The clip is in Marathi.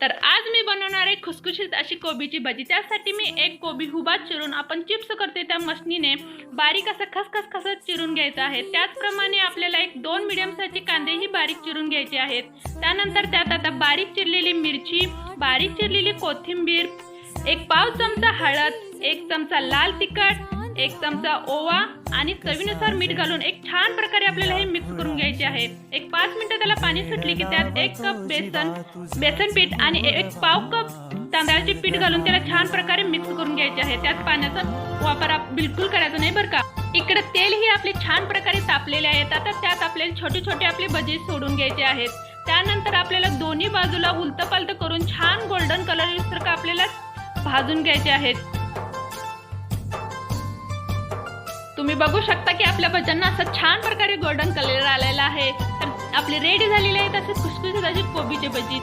तर आज मी बनवणार आहे खुसखुशीत अशी कोबीची भाजी. त्यासाठी मी एक कोबी हुबा चिरून आपण चिप्स करते त्या मशनीने बारीक असं खसखस खसत चिरून घ्यायचं आहे. त्याचप्रमाणे आपल्याला एक दोन मिडियम साईजचे कांदेही बारीक चिरून घ्यायचे आहेत. त्यानंतर त्यात आता बारीक चिरलेली मिरची बारीक चिरलेली कोथिंबीर एक पाव चमचा हळद एक चमचा लाल तिखट एक चमचा ओवा आणि चवीनुसार मीठ घालून एक छान प्रकारे आपल्याला हे मिक्स करून घ्यायचे आहे. एक पाच मिनिटं त्याला पाणी सुटले की त्यात एक कप बेसन बेसन पीठ आणि एक पाव कप तांदळाचे पीठ घालून त्याला छान प्रकारे मिक्स करून घ्यायचे आहे. त्यात पाण्याचा वापर बिलकुल करायचा नाही बरं का. इकडे तेलही आपले छान प्रकारे तापलेले आहेत. आता त्यात आपल्याला छोटे छोटे आपले भजी सोडून घ्यायचे आहेत. त्यानंतर आपल्याला दोन्ही बाजूला उलतपालत करून छान गोल्डन कलर सारखं आपल्याला भाजून घ्यायचे आहेत. तुम्ही बघू शकता की आपल्या भज्यांना असं छान प्रकारे गोल्डन कलर आलेला आहे. तर आपली रेडी झालेली आहे तसेच खुशखुशीत अशी कोबीचे भजी.